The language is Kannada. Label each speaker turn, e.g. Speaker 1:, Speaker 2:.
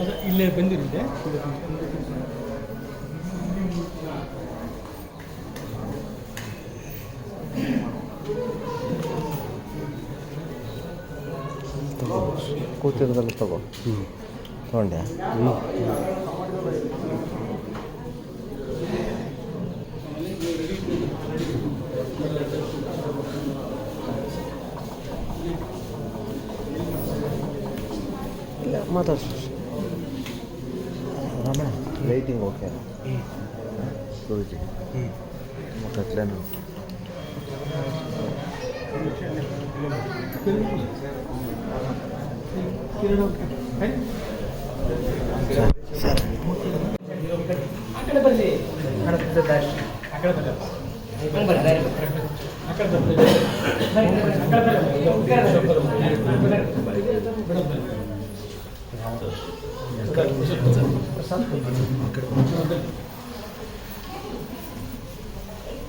Speaker 1: ಅದು ಇಲ್ಲೇ ಬಂದಿರುತ್ತೆ.
Speaker 2: ಕೂತಿರೋದಲ್ಲ ತಗೋ. ತೊಗೊಂಡೆ. ರಮಣ ಲೈಟಿಂಗ್ ಓಕೆ ಗುರುಜಿ ಕತ್ಲೇನು ಸರ್
Speaker 1: ಆ ಕಡೆ ಬರಲಿ ಆ ಕಡೆ ಬರಲಿ ಆ ಕಡೆ ಬರಲಿ ಆ ಕಡೆ ಬರಲಿ